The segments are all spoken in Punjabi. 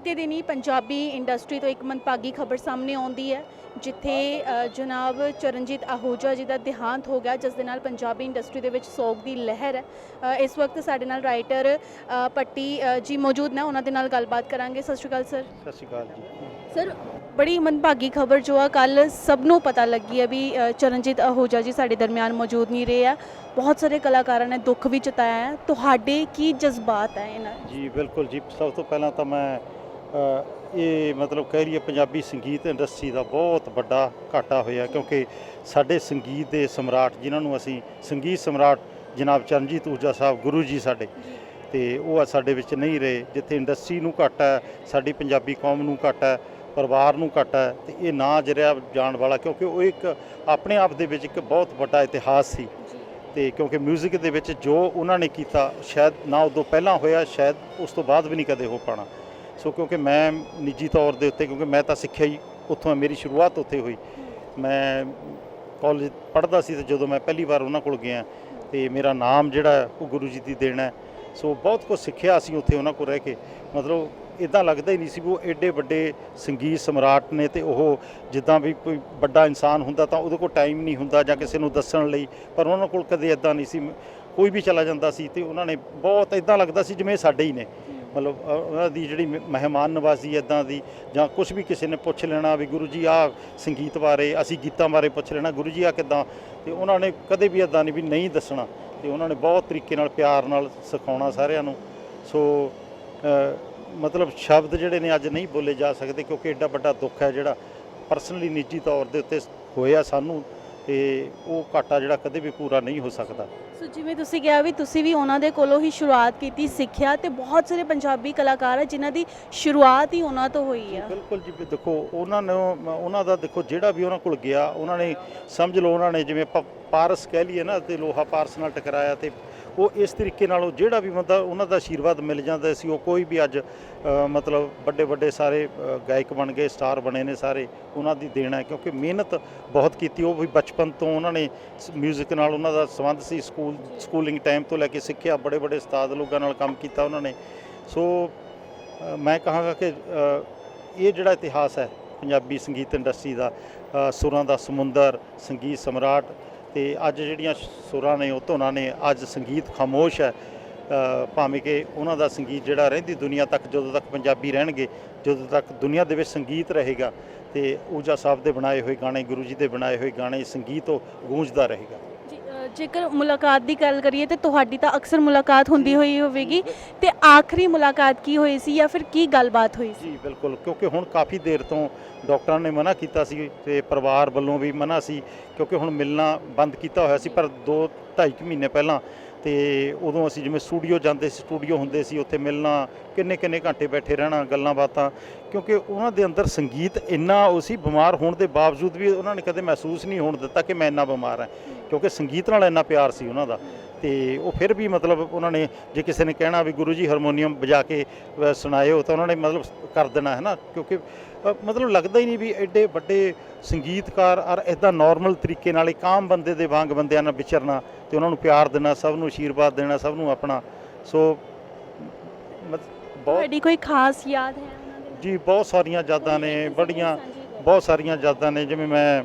ਦਿਨ ਹੀ ਪੰਜਾਬੀ ਇੰਡਸਟਰੀ ਤੋਂ ਇੱਕ ਮੰਦਭਾਗੀ ਖਬਰ ਸਾਹਮਣੇ ਆਉਂਦੀ ਹੈ ਜਿੱਥੇ ਜਨਾਬ ਚਰਨਜੀਤ ਆਹੂਜਾ ਜੀ ਦਾ ਦੇਹਾਂਤ ਹੋ ਗਿਆ ਜਿਸ ਦੇ ਨਾਲ ਪੰਜਾਬੀ ਇੰਡਸਟਰੀ ਦੇ ਵਿੱਚ ਸੋਗ ਦੀ ਲਹਿਰ ਹੈ। ਇਸ ਵਕਤ ਸਾਡੇ ਨਾਲ ਰਾਈਟਰ ਪੱਟੀ ਜੀ ਮੌਜੂਦ ਨੇ ਉਹਨਾਂ ਦੇ ਨਾਲ ਗੱਲਬਾਤ ਕਰਾਂਗੇ। ਸਤਿ ਸ਼੍ਰੀ ਅਕਾਲ ਸਰ। ਸਤਿ ਸ਼੍ਰੀ ਅਕਾਲ ਜੀ। ਸਰ ਬੜੀ ਮੰਦਭਾਗੀ ਖਬਰ ਜੋ ਆ ਕੱਲ ਸਭ ਨੂੰ ਪਤਾ ਲੱਗੀ ਹੈ ਵੀ ਚਰਨਜੀਤ ਆਹੂਜਾ ਜੀ ਸਾਡੇ ਦਰਮਿਆਨ ਮੌਜੂਦ ਨਹੀਂ ਰਹੇ ਆ। ਬਹੁਤ ਸਾਰੇ ਕਲਾਕਾਰਾਂ ਨੇ ਦੁੱਖ ਵੀ ਜਤਾਇਆ ਹੈ। ਤੁਹਾਡੇ ਕੀ ਜਜ਼ਬਾਤ ਹੈ ਇਹਨਾਂ ਜੀ ਬਿਲਕੁਲ ਜੀ। ਸਭ ਤੋਂ ਪਹਿਲਾਂ ਤਾਂ ਮੈਂ ਇਹ ਮਤਲਬ ਕਹਿ ਲਈਏ ਪੰਜਾਬੀ ਸੰਗੀਤ ਇੰਡਸਟਰੀ ਦਾ ਬਹੁਤ ਵੱਡਾ ਘਾਟਾ ਹੋਇਆ ਕਿਉਂਕਿ ਸਾਡੇ ਸੰਗੀਤ ਦੇ ਸਮਰਾਟ ਜਿਨ੍ਹਾਂ ਨੂੰ ਅਸੀਂ ਸੰਗੀਤ ਸਮਰਾਟ ਜਨਾਬ ਚਰਨਜੀਤ ਊਰਜਾ ਸਾਹਿਬ, ਗੁਰੂ ਜੀ ਸਾਡੇ, ਤੇ ਉਹ ਸਾਡੇ ਵਿੱਚ ਨਹੀਂ ਰਹੇ, ਜਿੱਥੇ ਇੰਡਸਟਰੀ ਨੂੰ ਘਾਟਾ ਹੈ, ਸਾਡੀ ਪੰਜਾਬੀ ਕੌਮ ਨੂੰ ਘਾਟਾ ਹੈ, ਪਰਿਵਾਰ ਨੂੰ ਘਾਟਾ ਹੈ, ਤੇ ਇਹ ਨਾ ਜਰਿਆ ਜਾਣ ਵਾਲਾ, ਕਿਉਂਕਿ ਉਹ ਇੱਕ ਆਪਣੇ ਆਪ ਦੇ ਵਿੱਚ ਇੱਕ ਬਹੁਤ ਵੱਡਾ ਇਤਿਹਾਸ ਸੀ। ਤੇ ਕਿਉਂਕਿ 뮤직 ਦੇ ਵਿੱਚ ਜੋ ਉਹਨਾਂ ਨੇ ਕੀਤਾ, ਸ਼ਾਇਦ ਨਾ ਉਦੋਂ ਪਹਿਲਾਂ ਹੋਇਆ, ਸ਼ਾਇਦ ਉਸ ਤੋਂ ਬਾਅਦ ਵੀ ਨਹੀਂ ਕਦੇ ਹੋ ਪਾਣਾ ਸੋ ਕਿਉਂਕਿ ਮੈਂ ਨਿੱਜੀ ਤੌਰ ਦੇ ਉੱਤੇ ਕਿਉਂਕਿ ਮੈਂ ਤਾਂ ਸਿੱਖਿਆ ਹੀ ਉੱਥੋਂ ਹੈ, ਮੇਰੀ ਸ਼ੁਰੂਆਤ ਉੱਥੇ ਹੋਈ। ਮੈਂ ਕਾਲਜ ਪੜ੍ਹਦਾ ਸੀ ਤੇ ਜਦੋਂ ਮੈਂ ਪਹਿਲੀ ਵਾਰ ਉਹਨਾਂ ਕੋਲ ਗਿਆ ਤੇ ਮੇਰਾ ਨਾਮ ਜਿਹੜਾ ਉਹ ਗੁਰੂ ਜੀ ਦੀ ਦੇਣ ਹੈ। ਸੋ ਬਹੁਤ ਕੁਝ ਸਿੱਖਿਆ ਅਸੀਂ ਉੱਥੇ ਉਹਨਾਂ ਕੋਲ ਰਹਿ ਕੇ। ਮਤਲਬ ਇਦਾਂ ਲੱਗਦਾ ਹੀ ਨਹੀਂ ਸੀ ਵੀ ਉਹ ਐਡੇ ਵੱਡੇ ਸੰਗੀਤ ਸਮਰਾਟ ਨੇ ਤੇ ਉਹ ਜਿੱਦਾਂ ਵੀ ਕੋਈ ਵੱਡਾ ਇਨਸਾਨ ਹੁੰਦਾ ਤਾਂ ਉਹਦੇ ਕੋਲ ਟਾਈਮ ਨਹੀਂ ਹੁੰਦਾ ਜਾਂ ਕਿਸੇ ਨੂੰ ਦੱਸਣ ਲਈ ਪਰ ਉਹਨਾਂ ਕੋਲ ਕਦੇ ਇਦਾਂ ਨਹੀਂ ਸੀ। ਕੋਈ ਵੀ ਚਲਾ ਜਾਂਦਾ ਸੀ ਤੇ ਉਹਨਾਂ ਨੇ ਬਹੁਤ ਇਦਾਂ ਲੱਗਦਾ ਸੀ ਜਿਵੇਂ ਸਾਡੇ ਹੀ ਨੇ। ਮਤਲਬ ਉਹਨਾਂ ਦੀ ਜਿਹੜੀ ਮਹਿਮਾਨ ਨਵਾਜ਼ੀ ਇਦਾਂ ਦੀ ਜਾਂ ਕੁਝ ਵੀ ਕਿਸੇ ਨੇ ਪੁੱਛ ਲੈਣਾ ਵੀ ਗੁਰੂ ਜੀ ਆਹ ਸੰਗੀਤ ਬਾਰੇ, ਅਸੀਂ ਗੀਤਾਂ ਬਾਰੇ ਪੁੱਛ ਲੈਣਾ, ਗੁਰੂ ਜੀ ਆ ਕਿਦਾਂ? ਤੇ ਉਹਨਾਂ ਨੇ ਕਦੇ ਵੀ ਇਦਾਂ ਨਹੀਂ ਵੀ ਨਹੀਂ ਦੱਸਣਾ। ਤੇ ਉਹਨਾਂ ਨੇ ਬਹੁਤ ਤਰੀਕੇ ਨਾਲ ਪਿਆਰ ਨਾਲ ਸਿਖਾਉਣਾ ਸਾਰਿਆਂ ਨੂੰ। ਸੋ ਮਤਲਬ ਸ਼ਬਦ ਜਿਹੜੇ ਨੇ ਅੱਜ ਨਹੀਂ ਬੋਲੇ ਜਾ ਸਕਦੇ ਕਿਉਂਕਿ ਐਡਾ ਵੱਡਾ ਦੁੱਖ ਹੈ ਜਿਹੜਾ ਪਰਸਨਲੀ ਨਿੱਜੀ ਤੌਰ ਦੇ ਉੱਤੇ ਹੋਇਆ ਸਾਨੂੰ। ਤੇ ਉਹ ਘਾਟਾ ਜਿਹੜਾ ਕਦੇ ਵੀ ਪੂਰਾ ਨਹੀਂ ਹੋ ਸਕਦਾ। ਸੋ ਜਿਵੇਂ ਤੁਸੀਂ ਕਿਹਾ ਵੀ ਤੁਸੀਂ ਵੀ ਉਹਨਾਂ ਦੇ ਕੋਲੋਂ ਹੀ ਸ਼ੁਰੂਆਤ ਕੀਤੀ ਸਿੱਖਿਆ ਤੇ ਬਹੁਤ ਸਾਰੇ ਪੰਜਾਬੀ ਕਲਾਕਾਰ ਆ ਜਿਨ੍ਹਾਂ ਦੀ ਸ਼ੁਰੂਆਤ ਹੀ ਉਹਨਾਂ ਤੋਂ ਹੋਈ ਆ। ਬਿਲਕੁਲ ਜੀ ਦੇਖੋ ਉਹਨਾਂ ਨੂੰ ਉਹਨਾਂ ਦਾ ਦੇਖੋ ਜਿਹੜਾ ਵੀ ਉਹਨਾਂ ਕੋਲ ਗਿਆ ਉਹਨਾਂ ਨੇ ਸਮਝ ਲਓ ਉਹਨਾਂ ਨੇ ਜਿਵੇਂ ਆਪਾਂ ਪਾਰਸ ਕਹਿ ਲਈਏ ਨਾ ਤੇ ਲੋਹਾ ਪਾਰਸ ਨਾਲ ਟਕਰਾਇਆ ਤੇ ਉਹ ਇਸ ਤਰੀਕੇ ਨਾਲ ਉਹ ਜਿਹੜਾ ਵੀ ਬੰਦਾ ਉਹਨਾਂ ਦਾ ਆਸ਼ੀਰਵਾਦ ਮਿਲ ਜਾਂਦਾ ਸੀ, ਉਹ ਕੋਈ ਵੀ ਅੱਜ ਮਤਲਬ ਵੱਡੇ ਵੱਡੇ ਸਾਰੇ ਗਾਇਕ ਬਣ ਗਏ, ਸਟਾਰ ਬਣੇ ਨੇ ਸਾਰੇ, ਉਹਨਾਂ ਦੀ ਦੇਣ ਹੈ, ਕਿਉਂਕਿ ਮਿਹਨਤ ਬਹੁਤ ਕੀਤੀ, ਉਹ ਵੀ ਬਚਪਨ ਤੋਂ ਉਹਨਾਂ ਨੇ 뮤직 ਨਾਲ ਉਹਨਾਂ ਦਾ ਸੰਬੰਧ ਸੀ, ਸਕੂਲ ਸਕੂਲਿੰਗ ਟਾਈਮ ਤੋਂ ਲੈ ਕੇ ਸਿੱਖਿਆ, ਬੜੇ ਬੜੇ ਉਸਤਾਦ ਲੋਕਾਂ ਨਾਲ ਕੰਮ ਕੀਤਾ ਉਹਨਾਂ ਨੇ। ਸੋ ਮੈਂ ਕਹਾਂਗਾ ਕਿ ਇਹ ਜਿਹੜਾ ਇਤਿਹਾਸ ਹੈ, ਪੰਜਾਬੀ ਸੰਗੀਤ ਇੰਡਸਟਰੀ ਦਾ ਸੁਰਾਂ ਦਾ ਸਮੁੰਦਰ, ਸੰਗੀਤ ਸਮਰਾਟ ਤੇ ਅੱਜ ਜਿਹੜੀਆਂ ਸੁਰਾਂ ਨੇ, ਉਹ ਧੁਨਾਂ ਨੇ, ਅੱਜ ਸੰਗੀਤ ਖਾਮੋਸ਼ ਹੈ। ਭਾਵੇਂ ਕਿ ਉਹਨਾਂ ਦਾ ਸੰਗੀਤ ਜਿਹੜਾ ਰਹਿੰਦੀ ਦੁਨੀਆ ਤੱਕ ਜਦੋਂ ਤੱਕ ਪੰਜਾਬੀ ਰਹਿਣਗੇ, ਜਦੋਂ ਤੱਕ ਦੁਨੀਆ ਦੇ ਵਿੱਚ ਸੰਗੀਤ ਰਹੇਗਾ, ਤੇ ਊਜਾ ਸਾਹਿਬ ਦੇ ਬਣਾਏ ਹੋਏ ਗਾਣੇ, ਗੁਰੂ ਜੀ ਦੇ ਬਣਾਏ ਹੋਏ ਗਾਣੇ, ਸੰਗੀਤ ਉਹ ਗੂੰਜਦਾ ਰਹੇਗਾ। ਜੇਕਰ ਮੁਲਾਕਾਤ ਦੀ ਗੱਲ ਕਰੀਏ ਤੇ ਤੁਹਾਡੀ ਤਾਂ ਅਕਸਰ ਮੁਲਾਕਾਤ ਹੁੰਦੀ ਹੋਈ ਹੋਵੇਗੀ ਤੇ ਆਖਰੀ ਮੁਲਾਕਾਤ ਕੀ ਹੋਈ ਸੀ ਜਾਂ ਫਿਰ ਕੀ ਗੱਲਬਾਤ ਹੋਈ ਸੀ? ਜੀ, ਬਿਲਕੁਲ, ਕਿਉਂਕਿ ਹੁਣ ਕਾਫੀ ਦੇਰ ਤੋਂ ਡਾਕਟਰਾਂ ਨੇ ਮਨਾ ਕੀਤਾ ਸੀ ਤੇ ਪਰਿਵਾਰ ਵੱਲੋਂ ਵੀ ਮਨਾ ਸੀ, ਕਿਉਂਕਿ ਹੁਣ ਮਿਲਣਾ ਬੰਦ ਕੀਤਾ ਹੋਇਆ ਸੀ, ਪਰ 2 2.5 ਮਹੀਨੇ ਪਹਿਲਾਂ ਤੇ ਉਦੋਂ ਅਸੀਂ ਜਿਵੇਂ ਸਟੂਡੀਓ ਜਾਂਦੇ ਸੀ, ਸਟੂਡੀਓ ਹੁੰਦੇ ਸੀ, ਉੱਥੇ ਮਿਲਣਾ, ਕਿੰਨੇ ਕਿੰਨੇ ਘੰਟੇ ਬੈਠੇ ਰਹਿਣਾ, ਗੱਲਾਂ ਬਾਤਾਂ, ਕਿਉਂਕਿ ਉਹਨਾਂ ਦੇ ਅੰਦਰ ਸੰਗੀਤ ਇੰਨਾ ਉਹ ਸੀ, ਬਿਮਾਰ ਹੋਣ ਦੇ ਬਾਵਜੂਦ ਵੀ ਉਹਨਾਂ ਨੇ ਕਦੇ ਮਹਿਸੂਸ ਨਹੀਂ ਹੋਣ ਦਿੱਤਾ ਕਿ ਮੈਂ ਇੰਨਾ ਬਿਮਾਰ ਹਾਂ, ਕਿਉਂਕਿ ਸੰਗੀਤ ਨਾਲ ਇੰਨਾ ਪਿਆਰ ਸੀ ਉਹਨਾਂ ਦਾ। ਤੇ ਉਹ ਫਿਰ ਵੀ ਮਤਲਬ ਉਹਨਾਂ ਨੇ ਜੇ ਕਿਸੇ ਨੇ ਕਹਿਣਾ ਵੀ ਗੁਰੂ ਜੀ ਹਾਰਮੋਨੀਅਮ ਵਜਾ ਕੇ ਸੁਣਾਇਓ ਤਾਂ ਉਹਨਾਂ ਨੇ ਮਤਲਬ ਕਰ ਦੇਣਾ ਹੈ ਨਾ ਕਿਉਂਕਿ ਮਤਲਬ ਲੱਗਦਾ ਹੀ ਨਹੀਂ ਵੀ ਐਡੇ ਵੱਡੇ ਸੰਗੀਤਕਾਰ ਔਰ ਇਦਾਂ ਨਾਰਮਲ ਤਰੀਕੇ ਨਾਲ ਇੱਕ ਆਮ ਬੰਦੇ ਦੇ ਵਾਂਗ ਬੰਦਿਆਂ ਨਾਲ ਵਿਚਰਨਾ ਤੇ ਉਹਨਾਂ ਨੂੰ ਪਿਆਰ ਦੇਣਾ ਸਭ ਨੂੰ ਆਸ਼ੀਰਵਾਦ ਦੇਣਾ ਸਭ ਨੂੰ ਆਪਣਾ ਸੋ ਤੁਹਾਡੀ ਕੋਈ ਖਾਸ ਯਾਦ ਹੈ ਉਹਨਾਂ ਦੇ ਨਾਲ? ਜੀ ਬਹੁਤ ਸਾਰੀਆਂ ਯਾਦਾਂ ਨੇ ਬੜੀਆਂ। ਬਹੁਤ ਸਾਰੀਆਂ ਯਾਦਾਂ ਨੇ ਜਿਵੇਂ ਮੈਂ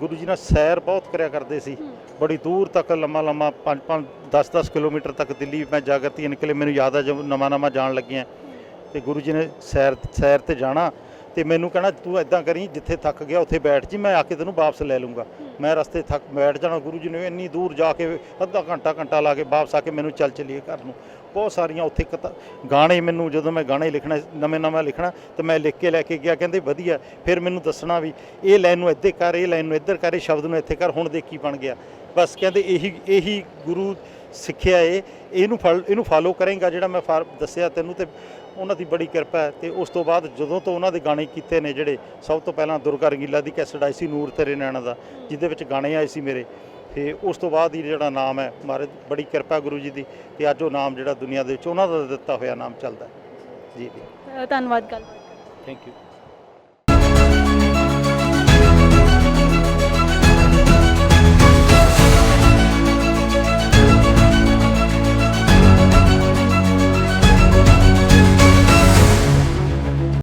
ਗੁਰੂ ਜੀ ਨਾਲ ਸੈਰ ਬਹੁਤ ਕਰਿਆ ਕਰਦੇ ਸੀ। ਬੜੀ ਦੂਰ ਤੱਕ ਲੰਮਾ ਲੰਮਾ 5 5 10 10 ਕਿਲੋਮੀਟਰ ਤੱਕ ਦਿੱਲੀ ਮੈਂ ਜਾਗਰਤੀ ਨਿਕਲੇ ਮੈਨੂੰ ਯਾਦ ਆ ਜਦ ਨਵਾਂ ਨਵਾਂ ਜਾਣ ਲੱਗਿਆ। ਤੇ ਗੁਰੂ ਜੀ ਨੇ ਸੈਰ ਸੈਰ ਤੇ ਜਾਣਾ। ਤੇ ਮੈਨੂੰ ਕਹਿਣਾ ਤੂੰ ਐਦਾਂ ਕਰੀ ਜਿੱਥੇ ਥੱਕ ਗਿਆ ਉੱਥੇ ਬੈਠ ਜੀ ਮੈਂ ਆ ਕੇ ਤੈਨੂੰ ਵਾਪਸ ਲੈ ਲੂੰਗਾ। ਮੈਂ ਰਸਤੇ ਥੱਕ ਬੈਠ ਜਾਣਾ ਗੁਰੂ ਜੀ ਨੇ ਇੰਨੀ ਦੂਰ ਜਾ ਕੇ ਅੱਧਾ ਘੰਟਾ ਘੰਟਾ ਲਾ ਕੇ ਵਾਪਸ ਆ ਕੇ ਮੈਨੂੰ ਚੱਲ ਚੱਲੀਏ ਘਰ ਨੂੰ। ਬਹੁਤ ਸਾਰੀਆਂ ਉੱਥੇ ਗਾਣੇ ਮੈਨੂੰ ਜਦੋਂ ਮੈਂ ਗਾਣੇ ਲਿਖਣਾ ਨਵੇਂ ਨਵਾਂ ਲਿਖਣਾ ਤੇ ਮੈਂ ਲਿਖ ਕੇ ਲੈ ਕੇ ਗਿਆ ਕਹਿੰਦੇ ਵਧੀਆ ਫਿਰ ਮੈਨੂੰ ਦੱਸਣਾ ਵੀ ਇਹ ਲਾਈਨ ਨੂੰ ਇੱਥੇ ਕਰ ਇਹ ਲਾਈਨ ਨੂੰ ਇੱਧਰ ਕਰ ਇਹ ਸ਼ਬਦ ਨੂੰ ਇੱਥੇ ਕਰ ਹੁਣ ਦੇਖ ਬਣ ਗਿਆ। ਬਸ ਕਹਿੰਦੇ ਇਹੀ ਇਹੀ ਗੁਰੂ ਸਿੱਖਿਆ ਏ ਇਹਨੂੰ ਫਲ ਇਹਨੂੰ ਫਾਲੋ ਕਰੇਗਾ ਜਿਹੜਾ ਮੈਂ ਦੱਸਿਆ ਤੈਨੂੰ ਤੇ ਉਹਨਾਂ ਦੀ ਬੜੀ ਕਿਰਪਾ ਹੈ ਤੇ ਉਸ ਤੋਂ ਬਾਅਦ ਜਦੋਂ ਤੋਂ ਉਹਨਾਂ ਦੇ ਗਾਣੇ ਕੀਤੇ ਨੇ ਜਿਹੜੇ ਸਭ ਤੋਂ ਪਹਿਲਾਂ ਦੁਰਗਾ ਰੰਗੀਲਾ ਦੀ ਕੈਸਟ ਆਈ ਸੀ ਨੂਰ ਤੇਰੇ ਨੈਣਾ ਦਾ ਜਿਹਦੇ ਵਿੱਚ ਗਾਣੇ ਆਏ ਸੀ ਮੇਰੇ ਤੇ ਉਸ ਤੋਂ ਬਾਅਦ ਹੀ ਜਿਹੜਾ ਨਾਮ ਹੈ ਮਹਾਰਾਜ ਬੜੀ ਕਿਰਪਾ ਗੁਰੂ ਜੀ ਦੀ ਤੇ ਅੱਜ ਉਹ ਨਾਮ ਜਿਹੜਾ ਦੁਨੀਆ ਦੇ ਵਿੱਚ ਉਹਨਾਂ ਦਾ ਦਿੱਤਾ ਹੋਇਆ ਨਾਮ ਚੱਲਦਾ। ਜੀ ਜੀ ਧੰਨਵਾਦ ਲਈ। Thank you